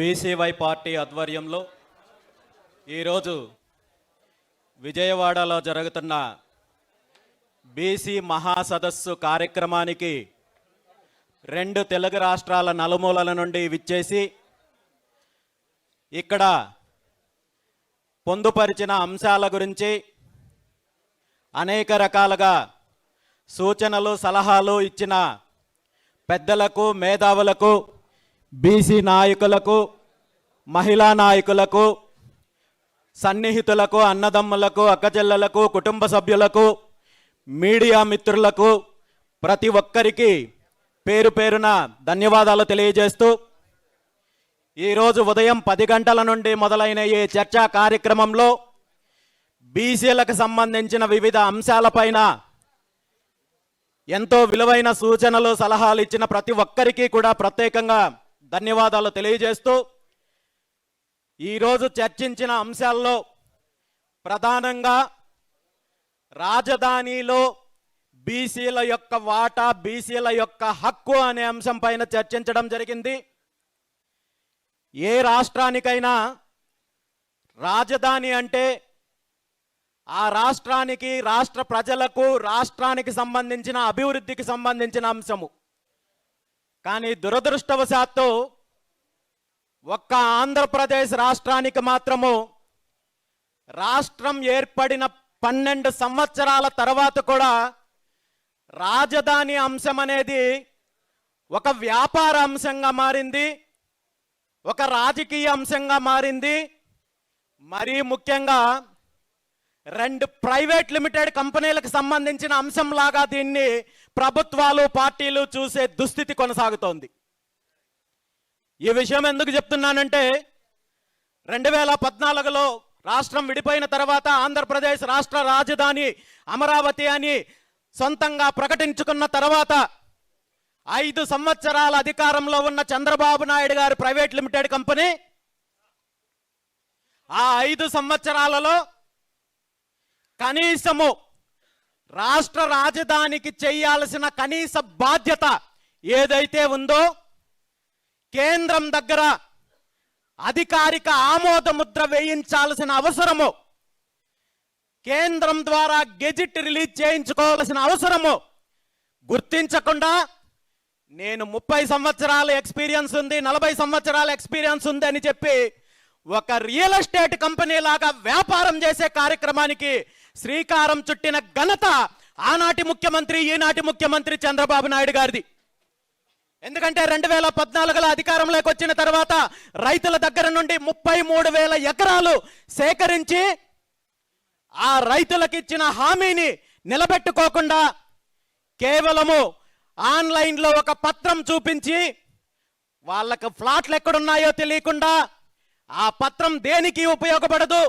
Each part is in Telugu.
బీసీవై పార్టీ ఆధ్వర్యంలో ఈరోజు విజయవాడలో జరుగుతున్న బీసీ మహాసదస్సు కార్యక్రమానికి రెండు తెలుగు రాష్ట్రాల నలుమూలల నుండి విచ్చేసి ఇక్కడ పొందుపరిచిన అంశాల గురించి అనేక రకాలుగా సూచనలు సలహాలు ఇచ్చిన పెద్దలకు మేధావులకు బీసీ నాయకులకు మహిళా నాయకులకు సన్నిహితులకు అన్నదమ్ములకు అక్కచెల్లెలకు కుటుంబ సభ్యులకు మీడియా మిత్రులకు ప్రతి ఒక్కరికి పేరు పేరున ధన్యవాదాలు తెలియజేస్తూ ఈరోజు ఉదయం పది గంటల నుండి మొదలైన ఈ చర్చా కార్యక్రమంలో బీసీలకు సంబంధించిన వివిధ అంశాలపైన ఎంతో విలువైన సూచనలు సలహాలు ఇచ్చిన ప్రతి ఒక్కరికి కూడా ప్రత్యేకంగా ధన్యవాదాలు తెలియజేస్తూ ఈరోజు చర్చించిన అంశాల్లో ప్రధానంగా రాజధానిలో బీసీల యొక్క వాటా బీసీల యొక్క హక్కు అనే అంశం పైన చర్చించడం జరిగింది. ఏ రాష్ట్రానికైనా రాజధాని అంటే ఆ రాష్ట్రానికి రాష్ట్ర ప్రజలకు రాష్ట్రానికి సంబంధించిన అభివృద్ధికి సంబంధించిన అంశము. కానీ దురదృష్టవశాత్తు ఒక్క ఆంధ్రప్రదేశ్ రాష్ట్రానికి మాత్రము రాష్ట్రం ఏర్పడిన పన్నెండు సంవత్సరాల తర్వాత కూడా రాజధాని అంశం అనేది ఒక వ్యాపార అంశంగా మారింది ఒక రాజకీయ అంశంగా మారింది. మరీ ముఖ్యంగా రెండు ప్రైవేట్ లిమిటెడ్ కంపెనీలకు సంబంధించిన అంశంలాగా దీన్ని ప్రభుత్వాలు పార్టీలు చూసే దుస్థితి కొనసాగుతోంది. ఈ విషయం ఎందుకు చెప్తున్నానంటే రెండు వేల పద్నాలుగులో రాష్ట్రం విడిపోయిన తర్వాత ఆంధ్రప్రదేశ్ రాష్ట్ర రాజధాని అమరావతి అని సొంతంగా ప్రకటించుకున్న తర్వాత ఐదు సంవత్సరాల అధికారంలో ఉన్న చంద్రబాబు నాయుడు గారి ప్రైవేట్ లిమిటెడ్ కంపెనీ ఆ ఐదు సంవత్సరాలలో కనీసము రాష్ట్ర రాజధానికి చేయాల్సిన కనీస బాధ్యత ఏదైతే ఉందో కేంద్రం దగ్గర అధికారిక ఆమోద ముద్ర వేయించాల్సిన అవసరము కేంద్రం ద్వారా గెజిట్ రిలీజ్ చేయించుకోవాల్సిన అవసరము గుర్తించకుండా నేను ముప్పై సంవత్సరాల ఎక్స్పీరియన్స్ ఉంది నలభై సంవత్సరాల ఎక్స్పీరియన్స్ ఉంది అని చెప్పి ఒక రియల్ ఎస్టేట్ కంపెనీ లాగా వ్యాపారం చేసే కార్యక్రమానికి శ్రీకారం చుట్టిన ఘనత ఆనాటి ముఖ్యమంత్రి ఈనాటి ముఖ్యమంత్రి చంద్రబాబు నాయుడు గారిది. ఎందుకంటే రెండు వేల పద్నాలుగులో అధికారంలోకి వచ్చిన తర్వాత రైతుల దగ్గర నుండి ముప్పై మూడు వేల ఎకరాలు సేకరించి ఆ రైతులకు ఇచ్చిన హామీని నిలబెట్టుకోకుండా కేవలము ఆన్లైన్లో ఒక పత్రం చూపించి వాళ్ళకు ఫ్లాట్లు ఎక్కడున్నాయో తెలియకుండా ఆ పత్రం దేనికి ఉపయోగపడదు?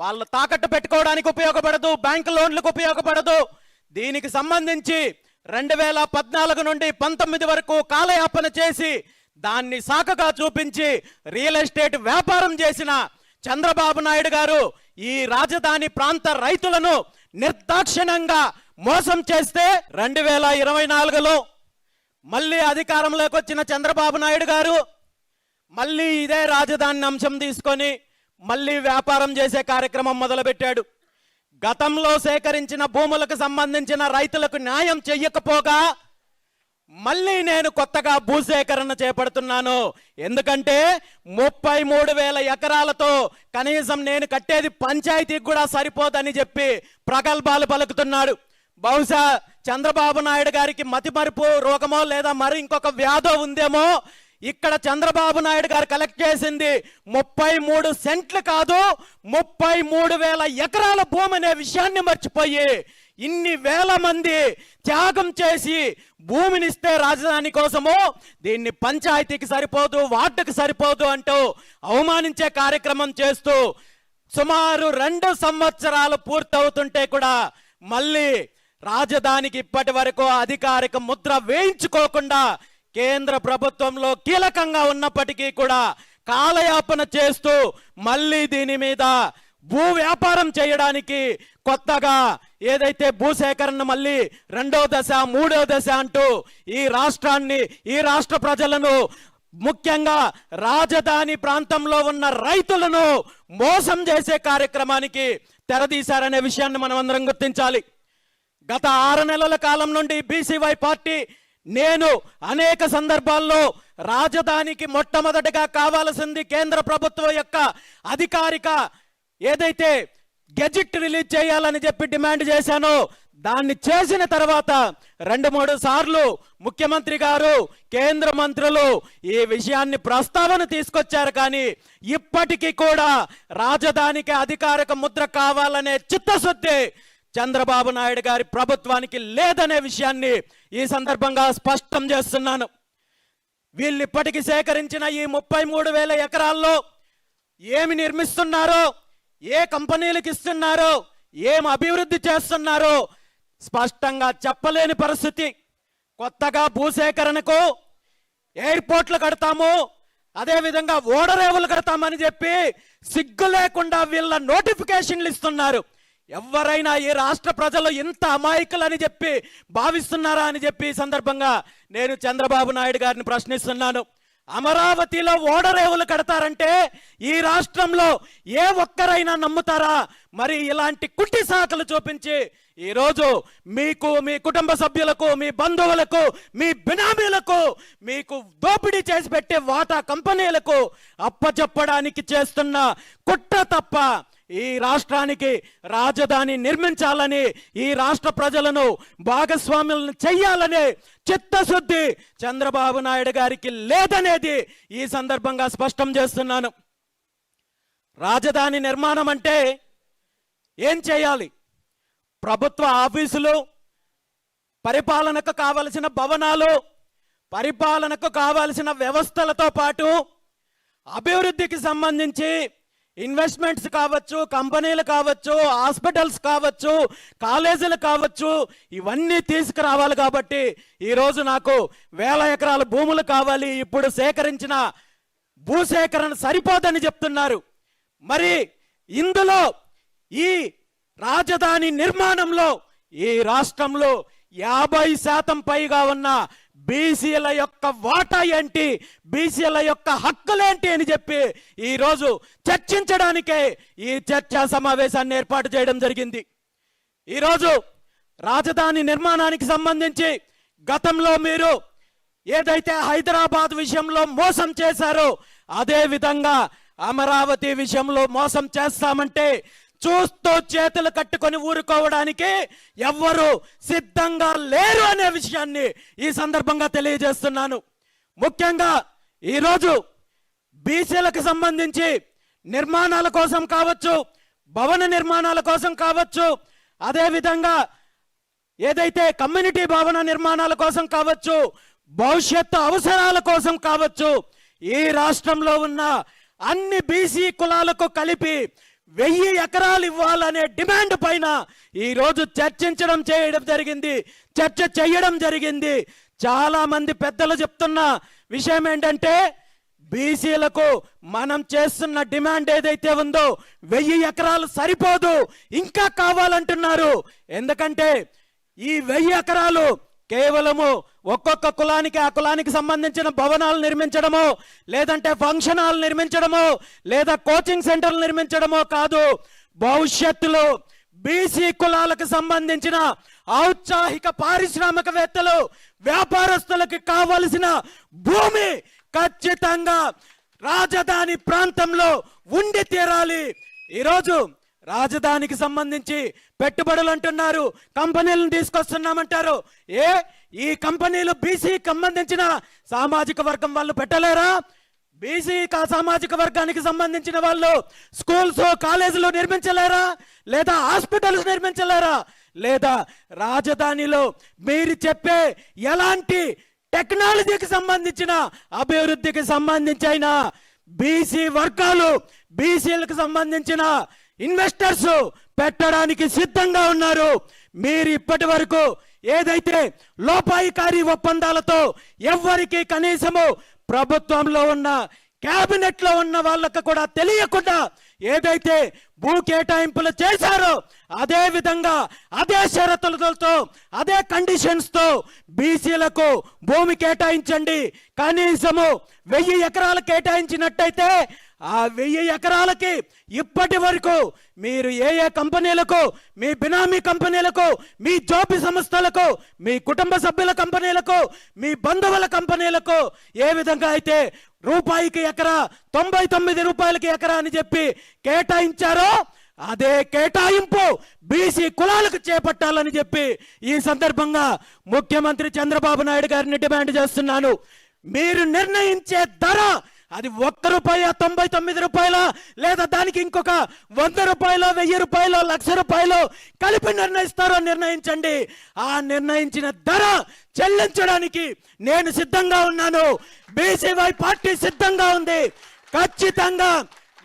వాళ్ళు తాకట్టు పెట్టుకోవడానికి ఉపయోగపడదు బ్యాంకు లోన్లకు ఉపయోగపడదు. దీనికి సంబంధించి రెండు వేల పద్నాలుగు నుండి పంతొమ్మిది వరకు కాలయాపన చేసి దాన్ని సాకగా చూపించి రియల్ ఎస్టేట్ వ్యాపారం చేసిన చంద్రబాబు నాయుడు గారు ఈ రాజధాని ప్రాంత రైతులను నిర్దాక్షిణంగా మోసం చేస్తే రెండు వేల ఇరవై నాలుగులో మళ్ళీ అధికారంలోకి వచ్చిన చంద్రబాబు నాయుడు గారు మళ్ళీ ఇదే రాజధాని అంశం తీసుకొని మళ్ళీ వ్యాపారం చేసే కార్యక్రమం మొదలుపెట్టాడు. గతంలో సేకరించిన భూములకు సంబంధించిన రైతులకు న్యాయం చెయ్యకపోగా మళ్ళీ నేను కొత్తగా భూసేకరణ చేపడుతున్నాను. ఎందుకంటే ముప్పై మూడు వేల ఎకరాలతో కనీసం నేను కట్టేది పంచాయతీకి కూడా సరిపోదని చెప్పి ప్రగల్భాలు పలుకుతున్నాడు. బహుశా చంద్రబాబు నాయుడు గారికి మతిమరుపు రోగమో లేదా మరి ఇంకొక వ్యాధో ఉందేమో ఇక్కడ చంద్రబాబు నాయుడు గారు కలెక్ట్ చేసింది ముప్పై మూడు సెంట్లు కాదు ముప్పై మూడు వేల ఎకరాల భూమి అనే విషయాన్ని మర్చిపోయి ఇన్ని వేల మంది త్యాగం చేసి భూమినిస్తే రాజధాని కోసము దీన్ని పంచాయతీకి సరిపోదు వార్డుకి సరిపోదు అంటూ అవమానించే కార్యక్రమం చేస్తూ సుమారు రెండు సంవత్సరాలు పూర్తవుతుంటే కూడా మళ్ళీ రాజధానికి ఇప్పటి వరకు అధికారిక ముద్ర వేయించుకోకుండా కేంద్ర ప్రభుత్వంలో కీలకంగా ఉన్నప్పటికీ కూడా కాలయాపన చేస్తూ మళ్ళీ దీని మీద భూ వ్యాపారం చేయడానికి కొత్తగా ఏదైతే భూసేకరణ మళ్ళీ రెండో దశ మూడో దశ అంటూ ఈ రాష్ట్రాన్ని ఈ రాష్ట్ర ప్రజలను ముఖ్యంగా రాజధాని ప్రాంతంలో ఉన్న రైతులను మోసం చేసే కార్యక్రమానికి తెరదీశారనే విషయాన్ని మనం అందరం గుర్తించాలి. గత ఆరు నెలల కాలం నుండి బీసీవై పార్టీ నేను అనేక సందర్భాల్లో రాజధానికి మొట్టమొదటిగా కావాల్సింది కేంద్ర ప్రభుత్వం యొక్క అధికారిక ఏదైతే గెజిట్ రిలీజ్ చేయాలని చెప్పి డిమాండ్ చేశానో దాన్ని చేసిన తర్వాత రెండు మూడు సార్లు ముఖ్యమంత్రి గారు కేంద్ర మంత్రులు ఈ విషయాన్ని ప్రస్తావన తీసుకొచ్చారు. కానీ ఇప్పటికీ కూడా రాజధానికి అధికారిక ముద్ర కావాలనే చిత్తశుద్ధి చంద్రబాబు నాయుడు గారి ప్రభుత్వానికి లేదనే విషయాన్ని ఈ సందర్భంగా స్పష్టం చేస్తున్నాను. వీళ్ళు ఇప్పటికి సేకరించిన ఈ ముప్పై మూడు వేల ఎకరాల్లో ఏమి నిర్మిస్తున్నారో ఏ కంపెనీలకు ఇస్తున్నారో ఏం అభివృద్ధి చేస్తున్నారో స్పష్టంగా చెప్పలేని పరిస్థితి. కొత్తగా భూసేకరణకు ఎయిర్పోర్ట్లు కడతాము అదేవిధంగా ఓడరేవులు కడతామని చెప్పి సిగ్గు లేకుండా వీళ్ళ నోటిఫికేషన్లు ఇస్తున్నారు. ఎవరైనా ఈ రాష్ట్ర ప్రజలు ఇంత అమాయకులని చెప్పి భావిస్తున్నారా అని చెప్పి ఈ సందర్భంగా నేను చంద్రబాబు నాయుడు గారిని ప్రశ్నిస్తున్నాను. అమరావతిలో ఓడరేవులు కడతారంటే ఈ రాష్ట్రంలో ఏ ఒక్కరైనా నమ్ముతారా? మరి ఇలాంటి కుట్టి శాఖలు చూపించి ఈరోజు మీకు మీ కుటుంబ సభ్యులకు మీ బంధువులకు మీ బినామీలకు మీకు దోపిడీ చేసి పెట్టే వాటా కంపెనీలకు అప్పచెప్పడానికి చేస్తున్న కుట్ర తప్ప ఈ రాష్ట్రానికి రాజధాని నిర్మించాలని ఈ రాష్ట్ర ప్రజలను భాగస్వాములను చెయ్యాలనే చిత్తశుద్ధి చంద్రబాబు నాయుడు గారికి లేదనేది ఈ సందర్భంగా స్పష్టం చేస్తున్నాను. రాజధాని నిర్మాణం అంటే ఏం చేయాలి? ప్రభుత్వ ఆఫీసులు పరిపాలనకు కావలసిన భవనాలు పరిపాలనకు కావలసిన వ్యవస్థలతో పాటు అభివృద్ధికి సంబంధించి ఇన్వెస్ట్మెంట్స్ కావచ్చు కంపెనీలు కావచ్చు హాస్పిటల్స్ కావచ్చు కాలేజీలు కావచ్చు ఇవన్నీ తీసుకురావాలి కాబట్టి ఈరోజు నాకు వేల ఎకరాల భూములు కావాలి. ఇప్పుడు సేకరించిన భూసేకరణ సరిపోదని చెప్తున్నారు. మరి ఇందులో ఈ రాజధాని నిర్మాణంలో ఈ రాష్ట్రంలో యాభై శాతం పైగా ఉన్న బీసీల యొక్క వాటా ఏంటి? బీసీల యొక్క హక్కులేంటి అని చెప్పి ఈరోజు చర్చించడానికే ఈ చర్చా సమావేశాన్ని ఏర్పాటు చేయడం జరిగింది. ఈరోజు రాజధాని నిర్మాణానికి సంబంధించి గతంలో మీరు ఏదైతే హైదరాబాద్ విషయంలో మోసం చేశారో అదే విధంగా అమరావతి విషయంలో మోసం చేస్తామంటే చూస్తూ చేతులు కట్టుకొని ఊరుకోవడానికి ఎవ్వరు సిద్ధంగా లేరు అనే విషయాన్ని ఈ సందర్భంగా తెలియజేస్తున్నాను. ముఖ్యంగా ఈరోజు బీసీలకు సంబంధించి నిర్మాణాల కోసం కావచ్చు భవన నిర్మాణాల కోసం కావచ్చు అదేవిధంగా ఏదైతే కమ్యూనిటీ భవన నిర్మాణాల కోసం కావచ్చు భవిష్యత్తు అవసరాల కోసం కావచ్చు ఈ రాష్ట్రంలో ఉన్న అన్ని బీసీ కులాలకు కలిపి వెయ్యి ఎకరాలు ఇవ్వాలనే డిమాండ్ పైన ఈరోజు చర్చించడం చేయడం జరిగింది. చర్చ చేయడం జరిగింది. చాలా మంది పెద్దలు చెప్తున్న విషయం ఏంటంటే బీసీలకు మనం చేస్తున్న డిమాండ్ ఏదైతే ఉందో వెయ్యి ఎకరాలు సరిపోదు. ఇంకా కావాలంటున్నారు. ఎందుకంటే ఈ వెయ్యి ఎకరాలు కేవలము ఒక్కొక్క కులానికి ఆ కులానికి సంబంధించిన భవనాలు నిర్మించడము లేదంటే ఫంక్షన్ హాల్ నిర్మించడమో లేదా కోచింగ్ సెంటర్లు నిర్మించడమో కాదు. భవిష్యత్తులో బీసీ కులాలకు సంబంధించిన ఔత్సాహిక పారిశ్రామికవేత్తలు వ్యాపారస్తులకు కావలసిన భూమి ఖచ్చితంగా రాజధాని ప్రాంతంలో ఉండి తీరాలి. ఈరోజు రాజధానికి సంబంధించి పెట్టుబడులు అంటున్నారు. కంపెనీలను తీసుకొస్తున్నామంటారు. ఏ? ఈ కంపెనీలు బీసీకి సంబంధించిన సామాజిక వర్గం వాళ్ళు పెట్టలేరా? బీసీ కా- సామాజిక వర్గానికి సంబంధించిన వాళ్ళు స్కూల్స్ కాలేజీలు నిర్మించలేరా? లేదా హాస్పిటల్స్ నిర్మించలేరా? లేదా రాజధానిలో మీరు చెప్పే ఎలాంటి టెక్నాలజీకి సంబంధించిన అభివృద్ధికి సంబంధించిన బీసీ వర్గాలు బీసీలకు సంబంధించిన ఇన్వెస్టర్స్ పెట్టడానికి సిద్ధంగా ఉన్నారు. మీరు ఇప్పటి వరకు ఏదైతే లోపాయికారి ఒప్పందాలతో ఎవ్వరికి కనీసము ప్రభుత్వంలో ఉన్న కేబినెట్లో ఉన్న వాళ్ళకు కూడా తెలియకుండా ఏదైతే భూ కేటాయింపులు చేశారో అదే విధంగా అదే షరతులతో అదే కండిషన్స్తో బీసీలకు భూమి కేటాయించండి. కనీసము వెయ్యి ఎకరాలు కేటాయించినట్టయితే ఆ వెయ్యి ఎకరాలకి ఇప్పటి వరకు మీరు ఏ ఏ కంపెనీలకు మీ బినామీ కంపెనీలకు మీ జోపి సంస్థలకు మీ కుటుంబ సభ్యుల కంపెనీలకు మీ బంధువుల కంపెనీలకు ఏ విధంగా అయితే రూపాయికి ఎకరా తొంభై తొమ్మిది రూపాయలకి ఎకరా అని చెప్పి కేటాయించారో అదే కేటాయింపు బీసీ కులాలకు చేపట్టాలని చెప్పి ఈ సందర్భంగా ముఖ్యమంత్రి చంద్రబాబు నాయుడు గారిని డిమాండ్ చేస్తున్నాను. మీరు నిర్ణయించే ధర అది ఒక్క రూపాయ తొంభై తొమ్మిది రూపాయల లేదా దానికి ఇంకొక వంద రూపాయలు వెయ్యి రూపాయలు లక్ష రూపాయలు కలిపి నిర్ణయిస్తారో నిర్ణయించండి. ఆ నిర్ణయించిన ధర చెల్లించడానికి నేను సిద్ధంగా ఉన్నాను. బీసీవై పార్టీ సిద్ధంగా ఉంది. ఖచ్చితంగా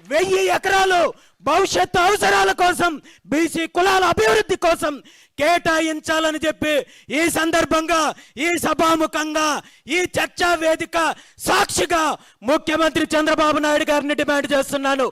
వెయ్యి ఎకరాలు భవిష్యత్తు అవసరాల కోసం బీసీ కులాల అభివృద్ధి కోసం కేటాయించాలని చెప్పి ఈ సందర్భంగా ఈ సభాముఖంగా ఈ చర్చా వేదిక సాక్షిగా ముఖ్యమంత్రి చంద్రబాబు నాయుడు గారిని డిమాండ్ చేస్తున్నాను.